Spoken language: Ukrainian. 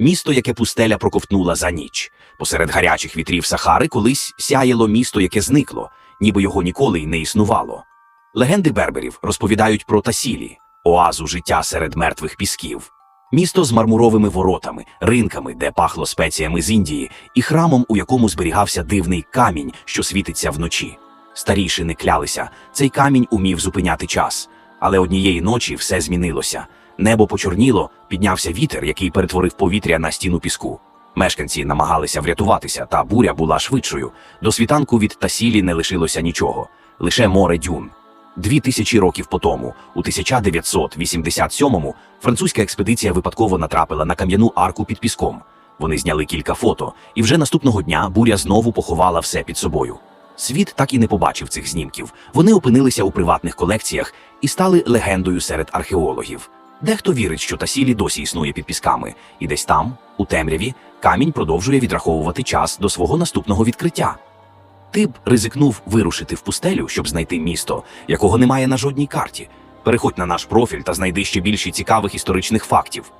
Місто, яке пустеля проковтнула за ніч. Посеред гарячих вітрів Сахари колись сяяло місто, яке зникло, ніби його ніколи й не існувало. Легенди берберів розповідають про Тасілі, оазу життя серед мертвих пісків. Місто з мармуровими воротами, ринками, де пахло спеціями з Індії, і храмом, у якому зберігався дивний камінь, що світиться вночі. Старішини клялися, цей камінь умів зупиняти час. Але однієї ночі все змінилося. Небо почорніло, піднявся вітер, який перетворив повітря на стіну піску. Мешканці намагалися врятуватися, та буря була швидшою. До світанку від Тасілі не лишилося нічого, лише море дюн. Дві тисячі років по тому, у 1987-му, французька експедиція випадково натрапила на кам'яну арку під піском. Вони зняли кілька фото, і вже наступного дня буря знову поховала все під собою. Світ так і не побачив цих знімків. Вони опинилися у приватних колекціях і стали легендою серед археологів. Дехто вірить, що Тасілі досі існує під пісками, і десь там, у темряві, камінь продовжує відраховувати час до свого наступного відкриття. Ти б ризикнув вирушити в пустелю, щоб знайти місто, якого немає на жодній карті. Переходь на наш профіль та знайди ще більше цікавих історичних фактів.